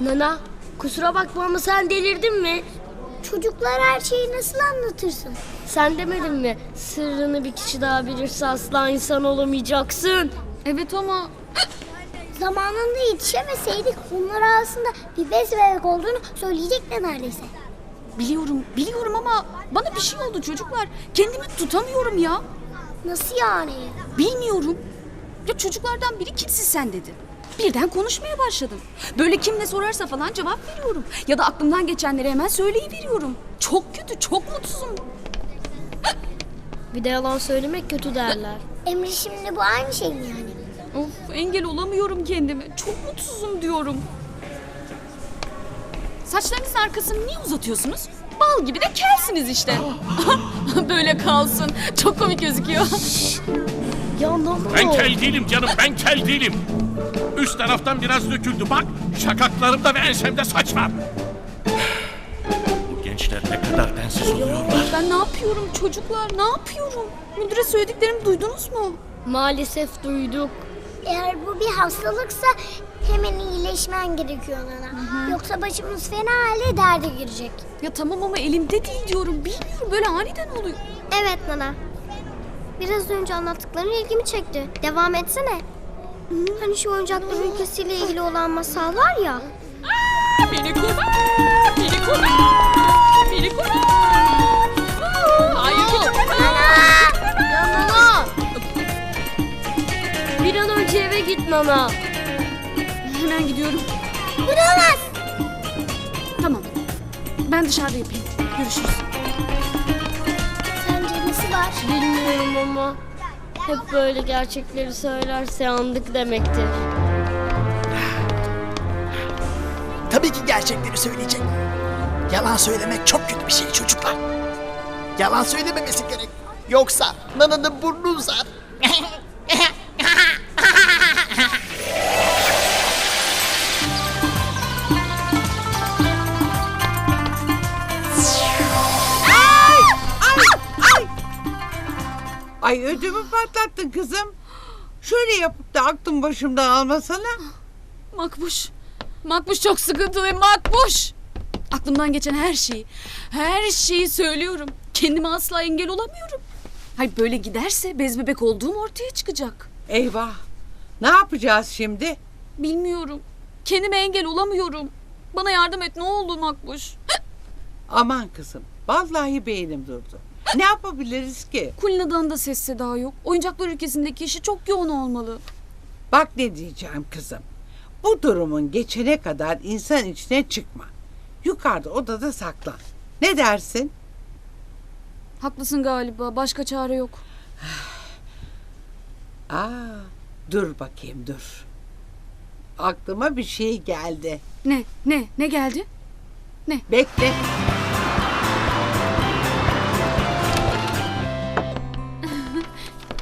Nana kusura bakma ama sen delirdin mi? Çocuklar her şeyi nasıl anlatırsın? Sen demedin mi? Sırrını bir kişi daha bilirse asla insan olamayacaksın. Evet ama Zamanında yetişemeseydik onlar arasında bir bez bebek olduğunu söyleyecekler neredeyse. biliyorum biliyorum ama bana bir şey oldu çocuklar. Kendimi tutamıyorum ya. Nasıl yani? Bilmiyorum. Ya çocuklardan biri kimsin sen dedi. Birden konuşmaya başladım. Böyle kim ne sorarsa falan cevap veriyorum. Ya da aklımdan geçenleri hemen söyleyiveriyorum. Çok kötü, çok mutsuzum. Bir de yalan söylemek kötü derler. Emre şimdi bu aynı şey mi yani? Of engel olamıyorum kendime. Çok mutsuzum diyorum. Saçlarınızın arkasını niye uzatıyorsunuz? Bal gibi de kelsiniz işte. Böyle kalsın. Çok komik gözüküyor. Ya Nana. Ben kel değilim canım ben kel değilim. Üst taraftan biraz döküldü bak. Şakaklarımda ve ensemde saç var. Bu gençler ne kadar densiz oluyorlar. Ben ne yapıyorum çocuklar? Ne yapıyorum? Müdüre söylediklerimi duydunuz mu? Maalesef duyduk. Eğer bu bir hastalıksa hemen iyileşmen gerekiyor Nana. Yoksa başımız fena halde derde girecek. Ya tamam ama elimde değil diyorum. Bilmiyorum böyle aniden oluyor. Evet Nana. Biraz önce anlattıkların ilgimi çekti. Devam etsene. Hani şu oyuncaklar ülkesiyle ilgili olan masal var ya. Beni kurtar! Beni kurtar! Beni kurtar! Hayır küçük Ya Nana. Bir an önce eve git Nana. Hemen gidiyorum. Duramaz. Tamam. Ben dışarıda yapayım. Görüşürüz. Var? Bilmiyorum ama hep böyle gerçekleri söylerse yandık demektir. Tabii ki gerçekleri söyleyecek. Yalan söylemek çok kötü bir şey çocuklar. Yalan söylememesi gerek. Yoksa nananın burnu uzar. Ay ödümü patlattın kızım. Şöyle yapıp da aklım başımdan almasana. Makbuş. Makbuş çok sıkıntılıyım Makbuş. Aklımdan geçen her şeyi, her şeyi söylüyorum. Kendime asla engel olamıyorum. Hay böyle giderse bez bebek olduğum ortaya çıkacak. Eyvah. Ne yapacağız şimdi? Bilmiyorum. Kendime engel olamıyorum. Bana yardım et ne oldu Makbuş? Aman kızım. Vallahi beynim durdu. Ne yapabiliriz ki? Kulina'dan da ses seda yok. Oyuncaklar ülkesindeki işi çok yoğun olmalı. Bak ne diyeceğim kızım. Bu durumun geçene kadar insan içine çıkma. Yukarıda odada saklan. Ne dersin? Haklısın galiba. Başka çare yok. Aa, dur bakayım dur. Aklıma bir şey geldi. Ne? Ne? Ne geldi? Bekle.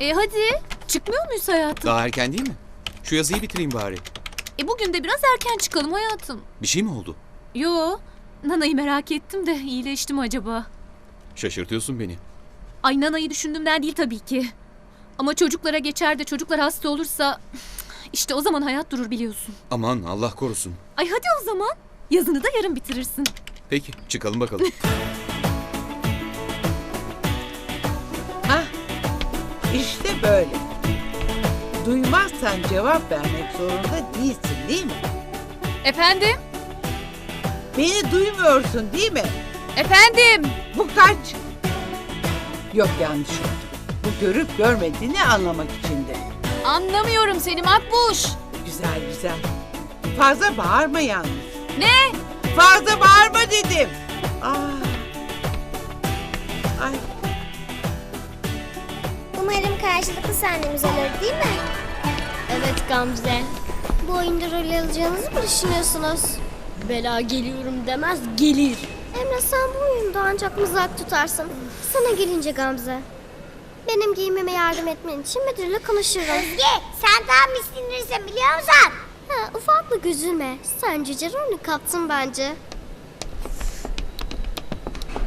E hadi. Çıkmıyor muyuz hayatım? Daha erken değil mi? Şu yazıyı bitireyim bari. E bugün de biraz erken çıkalım hayatım. Bir şey mi oldu? Yo, Nana'yı merak ettim de iyileşti mi acaba? Şaşırtıyorsun beni. Ay Nana'yı düşündüğümden değil tabii ki. Ama çocuklara geçer de çocuklar hasta olursa... işte o zaman hayat durur biliyorsun. Aman Allah korusun. Ay hadi o zaman. Yazını da yarın bitirirsin. Peki çıkalım bakalım. böyle. Duymazsan cevap vermek zorunda değilsin değil mi? Efendim? Beni duymuyorsun değil mi? Efendim? Bu kaç? Yok yanlış oldu. Bu görüp görmediğini anlamak içindi. Anlamıyorum seni Makbuş. Güzel güzel. Fazla bağırma yalnız. Ne? Fazla bağırma dedim. Aa. Umarım karşılıklı sahnemiz olur değil mi? Evet Gamze. Bu oyunda rol alacağınızı mı düşünüyorsunuz? Bela geliyorum demez gelir. Emre sen bu oyunda ancak mızrak tutarsın. Sana gelince Gamze. Benim giyimime yardım etmen için müdürle konuşurum. Özge sen tam bir sinirlisin biliyor musun? Ha, ufaklık üzülme. Sen cüce rolünü kaptın bence.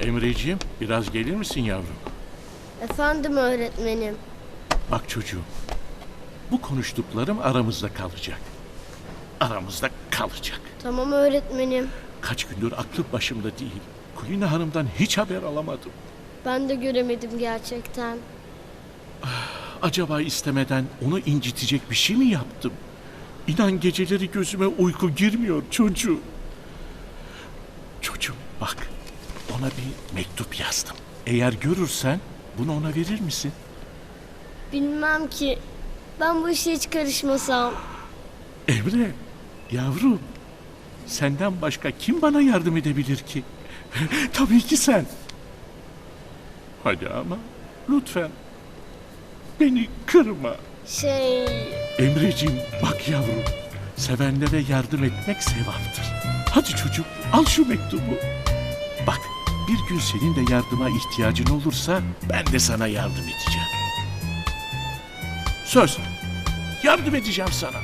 Emreciğim biraz gelir misin yavrum? Efendim öğretmenim. Bak çocuğum. Bu konuştuklarım aramızda kalacak. Aramızda kalacak. Tamam öğretmenim. Kaç gündür aklım başımda değil. Kulina Hanım'dan hiç haber alamadım. Ben de göremedim gerçekten. Acaba istemeden onu incitecek bir şey mi yaptım? İnan geceleri gözüme uyku girmiyor çocuğum. Çocuğum bak ona bir mektup yazdım. Eğer görürsen bunu ona verir misin? Bilmem ki. Ben bu işe hiç karışmasam. Emre yavrum senden başka kim bana yardım edebilir ki? Tabii ki sen. Hadi ama lütfen beni kırma. Şey... Emreciğim bak yavrum. Sevenlere yardım etmek sevaptır. Hadi çocuk al şu mektubu. Bak bir gün senin de yardıma ihtiyacın olursa ben de sana yardım edeceğim. Söz. Yardım edeceğim sana.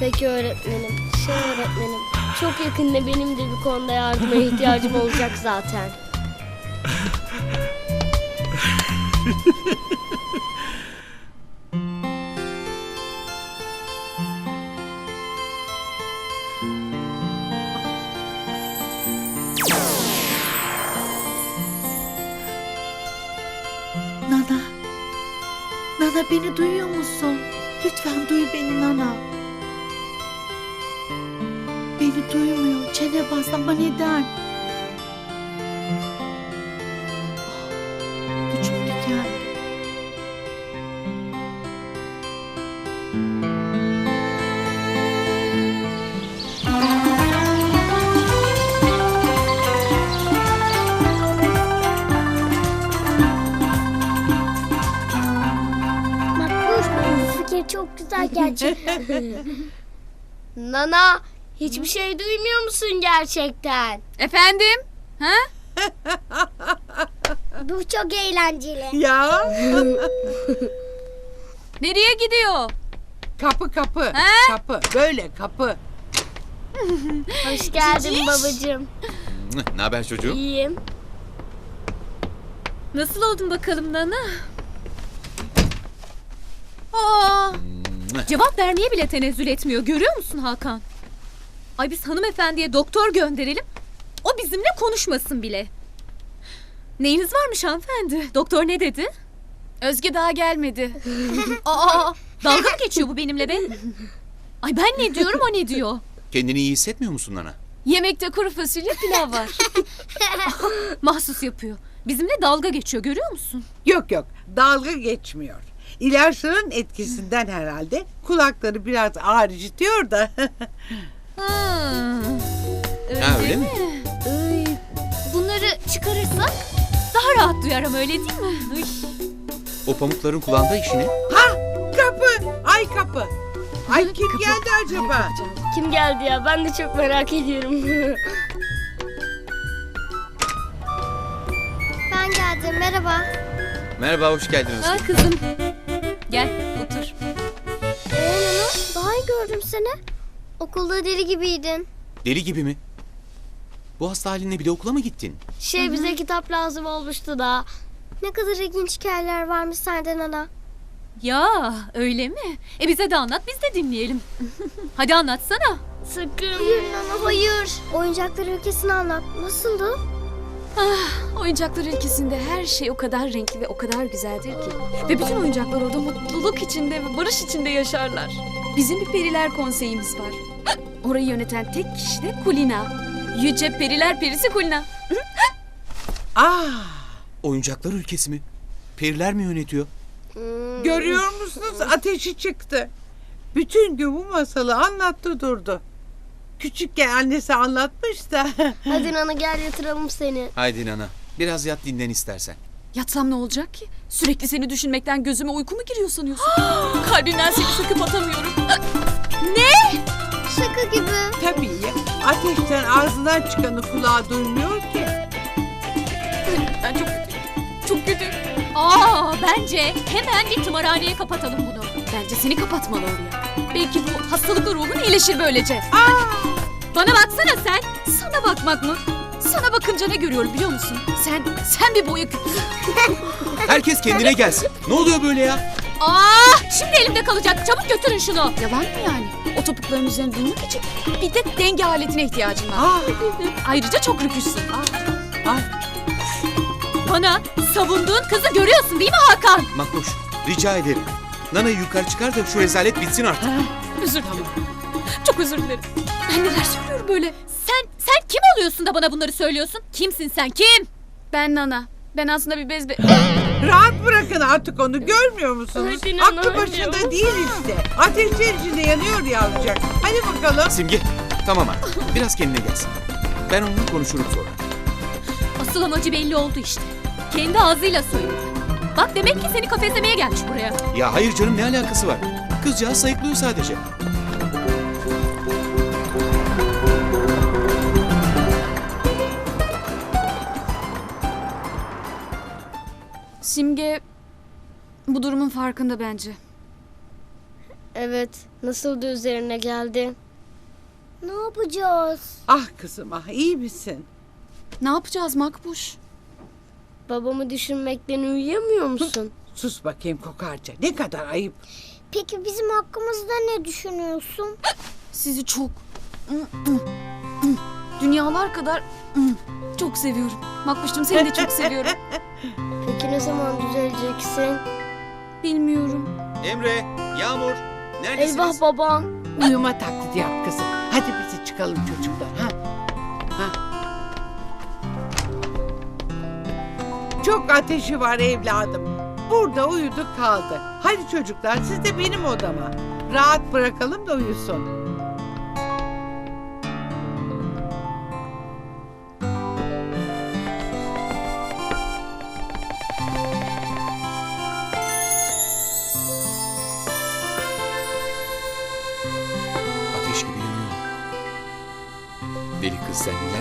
Peki öğretmenim. Şey öğretmenim. Çok yakında benim de bir konuda yardıma ihtiyacım olacak zaten. Nana hiçbir şey duymuyor musun gerçekten? Efendim? Ha? bu çok eğlenceli. Ya Nereye gidiyor? kapı kapı. Ha? Kapı. Böyle kapı. Hoş geldin babacığım. Ne haber çocuğum? İyiyim. Nasıl oldun bakalım Nana? Aa, cevap vermeye bile tenezzül etmiyor. Görüyor musun Hakan? Ay biz hanımefendiye doktor gönderelim. O bizimle konuşmasın bile. Neyiniz varmış hanımefendi? Doktor ne dedi? Özge daha gelmedi. Aa, dalga mı geçiyor bu benimle be? Ay ben ne diyorum o ne diyor? Kendini iyi hissetmiyor musun Nana? Yemekte kuru fasulye pilav var. Mahsus yapıyor. Bizimle dalga geçiyor görüyor musun? Yok yok dalga geçmiyor. İlaçların etkisinden herhalde kulakları biraz ağrıcıtıyor da. Hmm. Ha öyle mi? Ay, bunları çıkarırsak daha rahat duyarım öyle değil mi? Ay. O pamukların kulağında işini. ha kapı. Ay kapı. Ay kim geldi acaba? Kim geldi ya? Ben de çok merak ediyorum. Ben geldim merhaba. Merhaba hoş geldin Özge. Ha kızım. Gel otur. Ee Nana daha iyi gördüm seni. Okulda deli gibiydin. Deli gibi mi? Bu hasta halinle bile okula mı gittin? şey bize kitap lazım olmuştu da. Ne kadar ilginç hikayeler varmış sende Nana. Ya öyle mi? E bize de anlat biz de dinleyelim. Hadi anlatsana. Sakın. Hayır Nana hayır. Oyuncaklar ülkesini anlat. Nasıldı? Oyuncaklar ülkesinde her şey o kadar renkli ve o kadar güzeldir ki. Ve bütün oyuncaklar orada mutluluk içinde ve barış içinde yaşarlar. Bizim bir periler konseyimiz var. Orayı yöneten tek kişi de Kulina. Yüce periler perisi Kulina. Ah Oyuncaklar ülkesi mi? Periler mi yönetiyor? görüyor musunuz ateşi çıktı. Bütün gün bu masalı anlattı durdu. Küçükken annesi anlatmış da. Hadi Nana gel yatıralım seni. Haydi Nana. Biraz yat dinlen istersen. Yatsam ne olacak ki? Sürekli seni düşünmekten gözüme uyku mu giriyor sanıyorsun? Kalbimden seni söküp atamıyorum. Şaka gibi. Tabii ya. Ateşten ağzından çıkanı kulağı duymuyor ki. Ben çok kötüyüm. Çok kötüyüm. Aa bence hemen bir tımarhaneye kapatalım bunu. Bence seni kapatmalı oraya. Belki bu hastalıklı ruhun iyileşir böylece. Bana baksana sen. Sana bakmak mı? Sana bakınca ne görüyorum biliyor musun? Sen, sen bir boya küpüsün. Herkes kendine gelsin. Ne oluyor böyle ya? Aa, şimdi elimde kalacak. Çabuk götürün şunu. Yalan mı yani? O topukların üzerine durmak için bir de denge aletine ihtiyacın var. Ah, Ayrıca çok rüküşsün. ah. Bana savunduğun kızı görüyorsun değil mi Hakan? Makbuş rica ederim. Nana'yı yukarı çıkar da şu rezalet bitsin artık. Özür dilerim. Çok özür dilerim. Ben neler söylüyorum böyle. Sen sen kim oluyorsun da bana bunları söylüyorsun? Kimsin sen kim? Ben Nana. Ben aslında bir bezbe... Rahat bırakın artık onu görmüyor musunuz? Hadi nana, Aklı hadi. başında değil işte. Ateşler içinde yanıyor yavrucak. Hadi bakalım. Simge tamam artık. Biraz kendine gelsin. Ben onunla konuşurum sonra. Asıl amacı belli oldu işte. Kendi ağzıyla söyledi. Bak demek ki seni kafeslemeye gelmiş buraya. Ya hayır canım ne alakası var? Kızcağız sayıklıyor sadece. Simge bu durumun farkında bence. Evet. Nasıl da üzerine geldi. Ne yapacağız? Ah kızım ah iyi misin? Ne yapacağız Makbuş? Babamı düşünmekten uyuyamıyor musun? Sus bakayım kokarca. Ne kadar ayıp. Peki bizim hakkımızda ne düşünüyorsun? Sizi çok... Dünyalar kadar çok seviyorum. Makbuş'cum seni de çok seviyorum. Peki ne zaman düzeleceksin? Bilmiyorum. Emre, Yağmur neredesiniz? Eyvah baba. Uyuma taklidi yap kızım. Hadi bizi çıkalım çocuklar. Ha? Ha? Çok ateşi var evladım. Burada uyudu kaldı. Hadi çocuklar siz de benim odama. Rahat bırakalım da uyusun.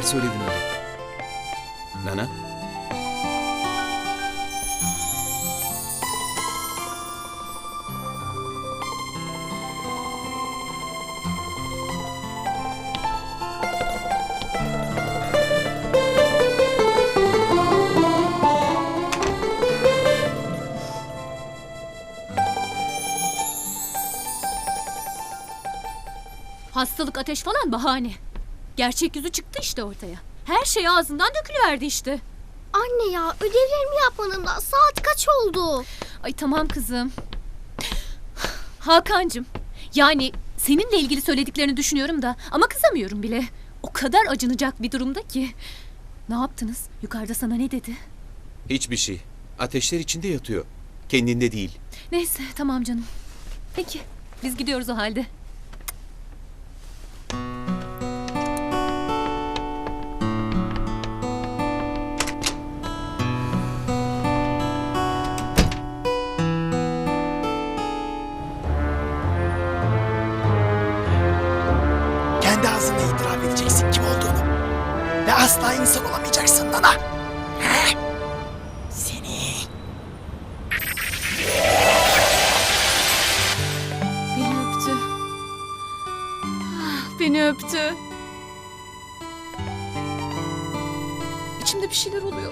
Söyledin öyle? Nana? Hastalık, ateş falan bahane. Gerçek yüzü çıktı işte ortaya. Her şey ağzından dökülüverdi işte. Anne ya ödevlerimi yapmanın da saat kaç oldu? Ay tamam kızım. Hakan'cığım yani seninle ilgili söylediklerini düşünüyorum da ama kızamıyorum bile. O kadar acınacak bir durumda ki. Ne yaptınız? Yukarıda sana ne dedi? Hiçbir şey. Ateşler içinde yatıyor. Kendinde değil. Neyse tamam canım. Peki biz gidiyoruz o halde. Bir şeyler oluyor.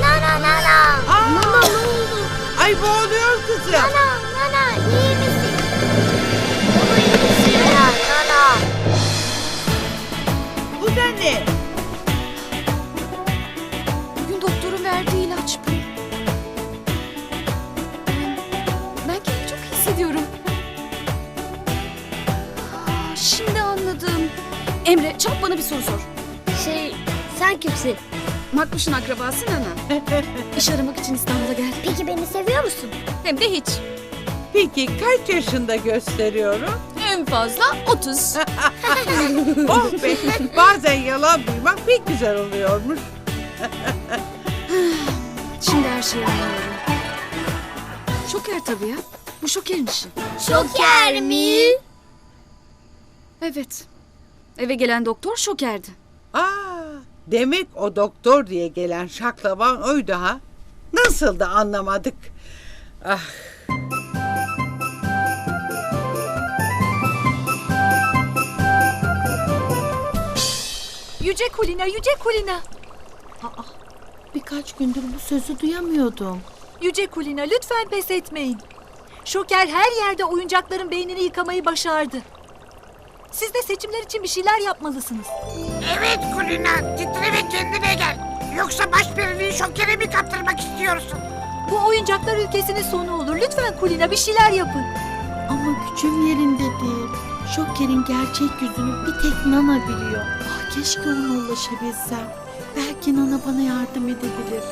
Nana nana. Aa! Ay boğuluyor kızım. Nana nana iyi misin? Baba iyi misin? Nana nana. Bu da ne? Çabuk bana bir soru sor. Şey sen kimsin? Makbuş'un akrabası Nana. İş aramak için İstanbul'a geldi. Peki beni seviyor musun? Hem de hiç. Peki kaç yaşında gösteriyorum? En fazla 30. Oh be bazen yalan duymak pek güzel oluyormuş. Şimdi her şeyi anlıyorum. Şoker tabii ya. Bu şokerin işi. Şoker mi? Evet. Eve gelen doktor şokerdi. Aa, demek o doktor diye gelen şaklaban oydu ha. Nasıl da anlamadık. Ah Yüce Kulina, Yüce Kulina. Aa, birkaç gündür bu sözü duyamıyordum. Yüce Kulina lütfen pes etmeyin. Şoker her yerde oyuncakların beynini yıkamayı başardı. Siz de seçimler için bir şeyler yapmalısınız. Evet Kulina, titre ve kendine gel. Yoksa başperiliği şokere mi kaptırmak istiyorsun? Bu oyuncaklar ülkesinin sonu olur. Lütfen Kulina bir şeyler yapın. Ama gücüm yerinde değil. Şoker'in gerçek yüzünü bir tek Nana biliyor. Ah keşke ona ulaşabilsem. Belki Nana bana yardım edebilir.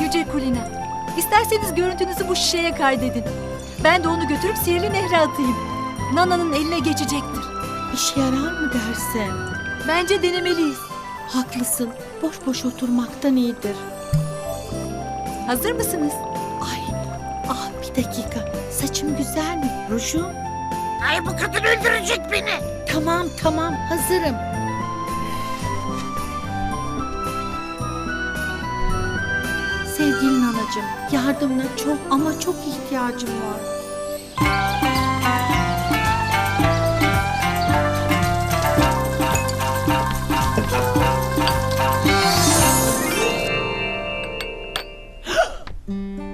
Yüce Kulina, isterseniz görüntünüzü bu şişeye kaydedin. Ben de onu götürüp sihirli nehre atayım. Nana'nın eline geçecektir. İşe yarar mı dersin? Bence denemeliyiz. Haklısın. Boş boş oturmaktan iyidir. Hazır mısınız? Ay, ah bir dakika. Saçım güzel mi? Rujum? Ay bu kadın öldürecek beni. Tamam tamam hazırım. Sevgili nanacığım, yardımına çok ama çok ihtiyacım var.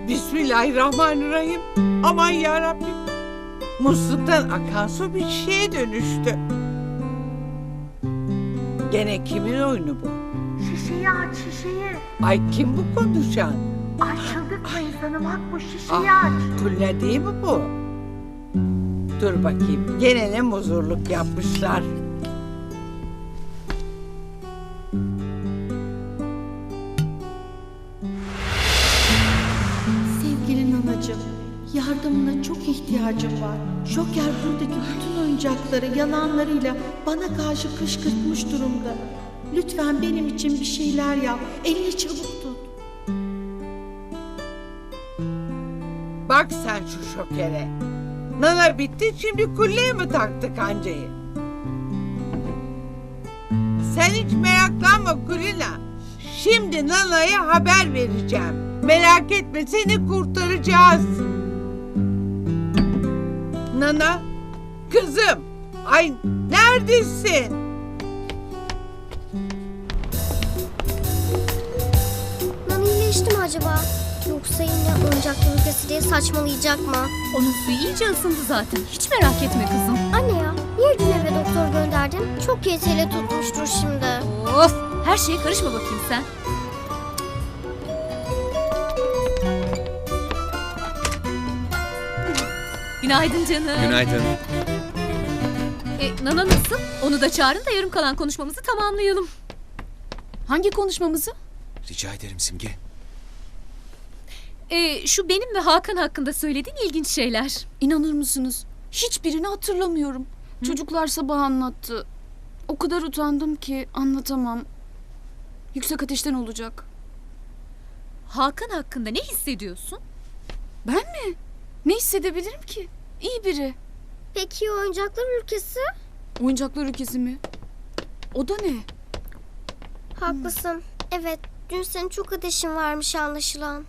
Bismillahirrahmanirrahim. Aman yarabbim. Musluktan akan su bir şeye dönüştü. Gene kimin oyunu bu? Şişeyi aç şişeyi. Ay kim bu konuşan? Ay çıldırtma insanı bak bu şişeyi aç. Kulina değil mi bu? Dur bakayım. Gene ne muzurluk yapmışlar. Sevgili nanacığım, yardımına çok ihtiyacım var. Şoker buradaki bütün oyuncakları yalanlarıyla bana karşı kışkırtmış durumda. Lütfen benim için bir şeyler yap. Elini çabuk tut. Bak sen şu şokere. Nana bitti şimdi kulleye mi taktı kancayı? Sen hiç meraklanma Kulina. Şimdi Nana'ya haber vereceğim. Merak etme seni kurtaracağız. Nana, kızım. Ay neredesin? İyileşti mi acaba? Yoksa yine oyuncaklar ülkesi diye saçmalayacak mı? Onun suyu iyice ısındı zaten. Hiç merak etme kızım. Anne ya niye dün eve doktor gönderdin? Çok yetiyle tutmuştur şimdi. Of! Her şeye karışma bakayım sen. Günaydın canım. Günaydın. E, Nana nasıl? Onu da çağırın da yarım kalan konuşmamızı tamamlayalım. Hangi konuşmamızı? Rica ederim Simge. E, şu benim ve Hakan hakkında söylediğin ilginç şeyler. İnanır mısınız? Hiçbirini hatırlamıyorum. Çocuklar sabah anlattı. O kadar utandım ki anlatamam. Yüksek ateşten olacak. Hakan hakkında ne hissediyorsun? Ben mi? Ne hissedebilirim ki? İyi biri. Peki oyuncaklar ülkesi? Oyuncaklar ülkesi mi? O da ne? Haklısın. Evet dün senin çok ateşin varmış anlaşılan.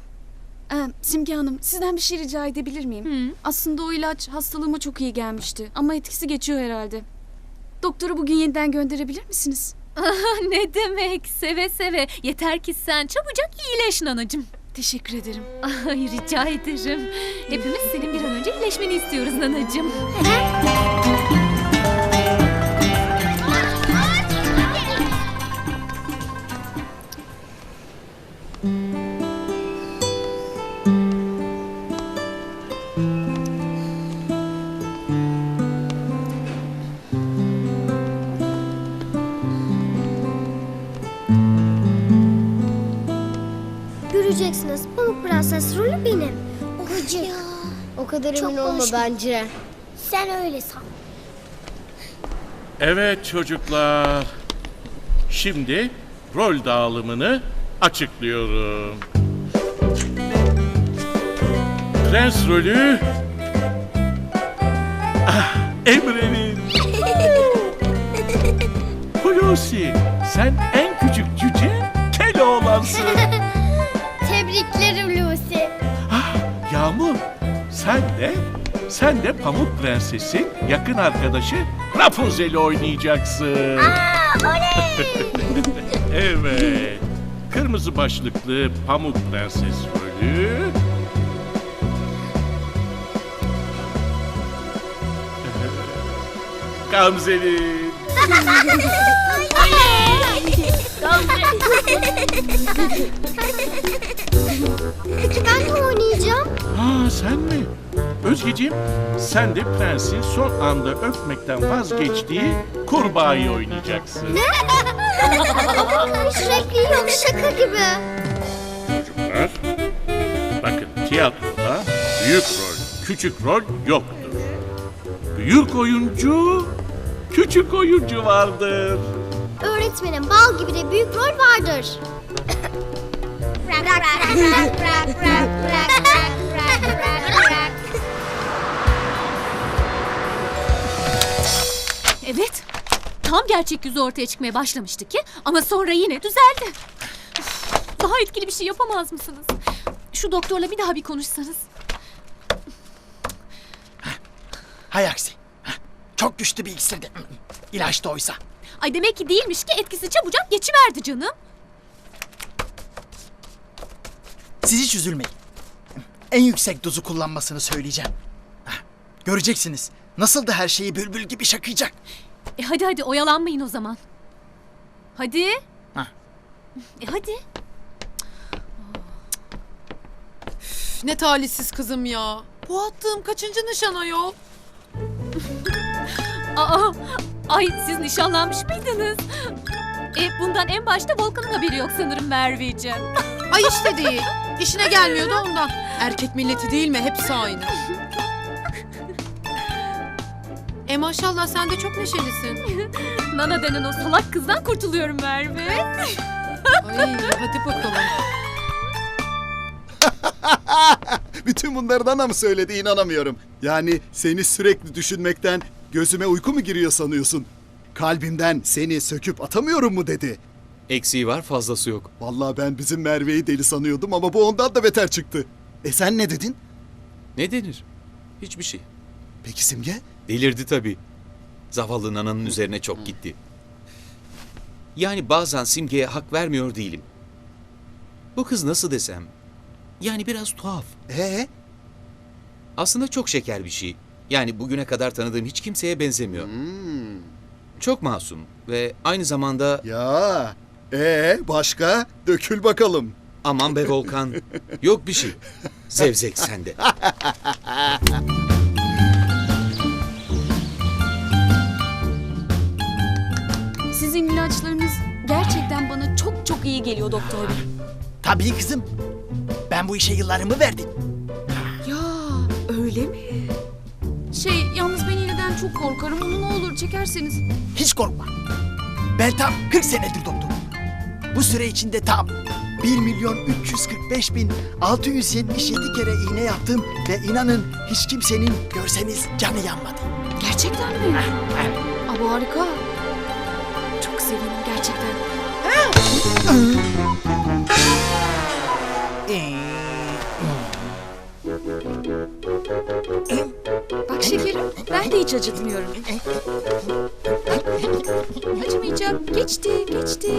Ee, Simge Hanım sizden bir şey rica edebilir miyim? Hı. Aslında o ilaç hastalığıma çok iyi gelmişti. Ama etkisi geçiyor herhalde. Doktoru bugün yeniden gönderebilir misiniz? ne demek? Seve seve. Yeter ki sen çabucak iyileş nanacığım. Teşekkür ederim. Ay rica ederim. Hepimiz senin bir an önce iyileşmeni istiyoruz nanacığım. Kadar Çok emin olma konuşma. bence. Sen öyle san. Evet çocuklar. Şimdi rol dağılımını açıklıyorum. Prens rolü ah, Emre'nin. Hulusi sen en küçük cüce Keloğlansın. sen de Sen de Pamuk Prenses'in yakın arkadaşı Rapunzel'i oynayacaksın. evet. Kırmızı başlıklı Pamuk Prenses rolü. Gamze'nin. Ben ne oynayacağım? Sen mi? Özgeciğim sen de prensin son anda öpmekten vazgeçtiği kurbağayı oynayacaksın. Hiç repliği yok şaka gibi. Çocuklar, bakın tiyatroda büyük rol, küçük rol yoktur. Büyük oyuncu, küçük oyuncu vardır. Öğretmenim bal gibi de büyük rol vardır. Evet. Tam gerçek yüzü ortaya çıkmaya başlamıştı ki ama sonra yine düzeldi. Üf, Daha etkili bir şey yapamaz mısınız? Şu doktorla bir daha bir konuşsanız. Hay aksi. Çok güçlü bir iksirdi. İlaç da oysa. Ay demek ki değilmiş ki etkisi çabucak geçiverdi canım. Siz hiç üzülmeyin. En yüksek dozu kullanmasını söyleyeceğim. Heh, Göreceksiniz. Nasıl da her şeyi bülbül gibi şakıyacak. E hadi hadi oyalanmayın o zaman. Hadi. Hah. E hadi. Ne talihsiz kızım ya. Bu attığım kaçıncı nişan ayol? Aa, ay siz nişanlanmış mıydınız? E bundan en başta Volkan'ın haberi yok sanırım Merveciğim. Ay işte değil. İşine gelmiyordu ondan. Erkek milleti değil mi? Hepsi aynı. E maşallah sen de çok neşelisin. Nana denen o salak kızdan kurtuluyorum Merve. Ay hadi bakalım. Bütün bunları bana mı söyledi inanamıyorum. Yani seni sürekli düşünmekten gözüme uyku mu giriyor sanıyorsun? Kalbimden seni söküp atamıyorum mu dedi. Eksiği var fazlası yok. Vallahi ben bizim Merve'yi deli sanıyordum ama bu ondan da beter çıktı. E sen ne dedin? Ne denir? Hiçbir şey. Peki Simge? Delirdi tabii. Zavallı nananın üzerine çok gitti. Yani bazen Simge'ye hak vermiyor değilim. Bu kız nasıl desem? Yani biraz tuhaf. Ee? Aslında çok şeker bir şey. Yani bugüne kadar tanıdığım hiç kimseye benzemiyor. Çok masum ve aynı zamanda Ya. Ee başka? Dökül bakalım. aman be Volkan. Yok bir şey. Zevzek sende. Sizin ilaçlarınız gerçekten bana çok çok iyi geliyor doktor bey. Tabii kızım. Ben bu işe yıllarımı verdim. Ya öyle mi? Şey yalnız ben iğneden çok korkarım. Onu ne olur çekerseniz. Hiç korkma. Ben tam 40 senedir doktorum. Bu süre içinde tam 1 milyon 345 bin 677 kere iğne yaptım ve inanın hiç kimsenin görseniz canı yanmadı. Gerçekten mi? Aa, bu harika. Çok sevindim gerçekten. Bak şekerim ben de hiç acıtmıyorum. Acımayacak. Geçti, geçti.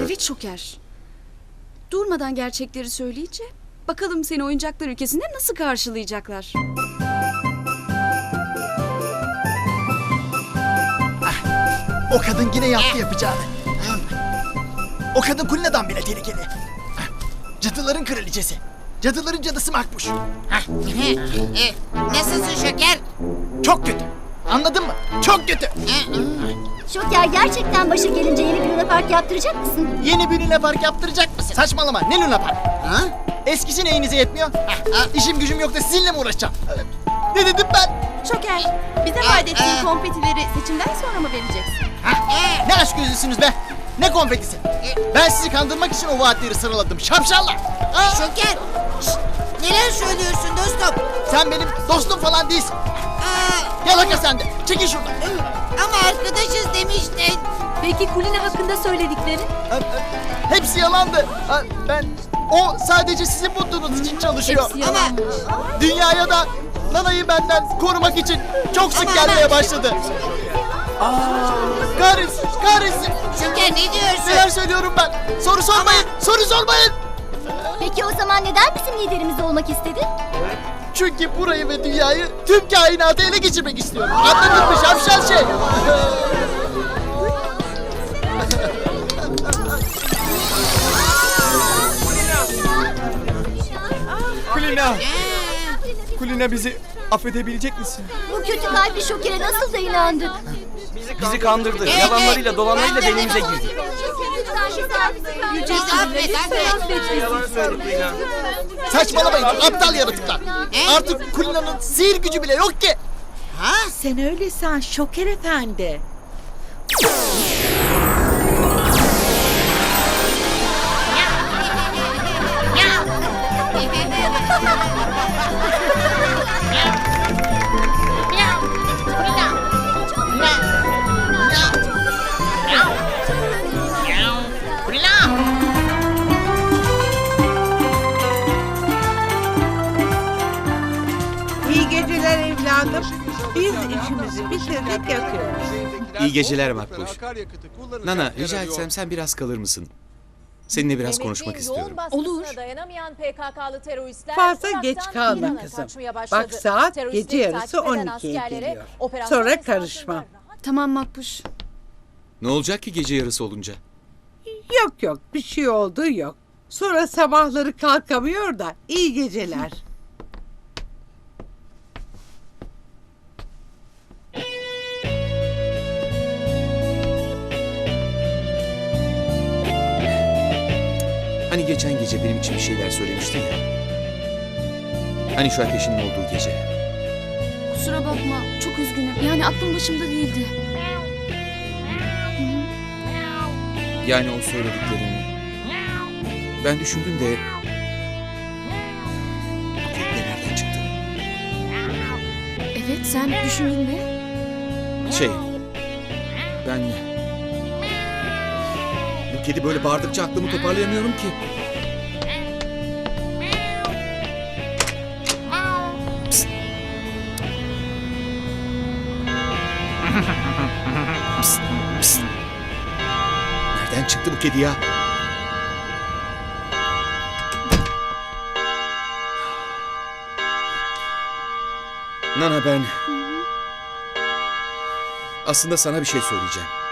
Evet Şoker. Durmadan gerçekleri söyleyince bakalım seni oyuncaklar ülkesinde nasıl karşılayacaklar. O kadın yine yaptı yapacağını. O kadın Kulina'dan bile tehlikeli. Cadıların kraliçesi. Cadıların cadısı Makbuş. Nasılsın Şeker? Çok kötü. Anladın mı? Çok kötü. Şoker gerçekten başı gelince yeni bir luna park yaptıracak mısın? Yeni bir Luna Park yaptıracak mısın? Saçmalama. Ne Luna Park? Ha? Eskisi neyinize yetmiyor? İşim gücüm yok da sizinle mi uğraşacağım? Ne dedim ben? Şoker, bize vaat ettiğin konfetileri seçimden sonra mı vereceksin? Ne aşk gözlüsünüz be? Ne konfetisi? Ben sizi kandırmak için o vaatleri sıraladım. Şapşallar. Şeker! Şşt! Neler söylüyorsun dostum? Sen benim dostum falan değilsin. Aa, Yalaka sen de. Çekil şuradan. ama arkadaşız demiştin. Peki Kulina hakkında söyledikleri? Ha, ha, Hepsi yalandı. Ben o sadece sizin mutluluğunuz için çalışıyor. Hepsi yalanmış. Dünyaya da Nana'yı benden korumak için çok sık gelmeye başladı. Kahretsin, kahretsin. Şoker ne diyorsun? Neler söylüyorum ben? Soru sormayın, soru sormayın. Peki o zaman neden bizim liderimiz olmak istedin? Çünkü burayı ve dünyayı tüm kainatı ele geçirmek istiyorum. Anladın mı şapşal şey? Kulina! Kulina bizi affedebilecek misin? Bu kötü kalpli şokere nasıl da inandın? Bizi kandırdı. Yalanlarıyla dolanlarıyla beynimize girdi. Yüce Kulina Saçmalamayın aptal yaratıklar. Artık Kulina'nın sihir gücü bile yok ki. Sen öyle san Şoker Efendi. Geceler Makbuş. Nana rica etsem sen biraz kalır mısın? Seninle biraz konuşmak istiyorum. Olur. Dayanamayan PKK'lı teröristler Fazla geç kalma kızım. Bak saat gece yarısı takip eden 12'ye askerlere geliyor. Sonra karışmam. Tamam Makbuş. Ne olacak ki gece yarısı olunca? Yok yok bir şey olduğu yok. Sonra sabahları kalkamıyor da iyi geceler. Geçen gece benim için bir şeyler söylemiştin ya. Hani şu ateşinin olduğu gece. Kusura bakma. Çok üzgünüm. Yani aklım başımda değildi. Yani o söylediklerin... Ben düşündüm de... Bu kedi de nereden çıktı? Evet sen düşündün mü? Şey... Ben... Bu kedi böyle bağırdıkça aklımı toparlayamıyorum ki. Kedi ya? Nana ben... Aslında sana bir şey söyleyeceğim.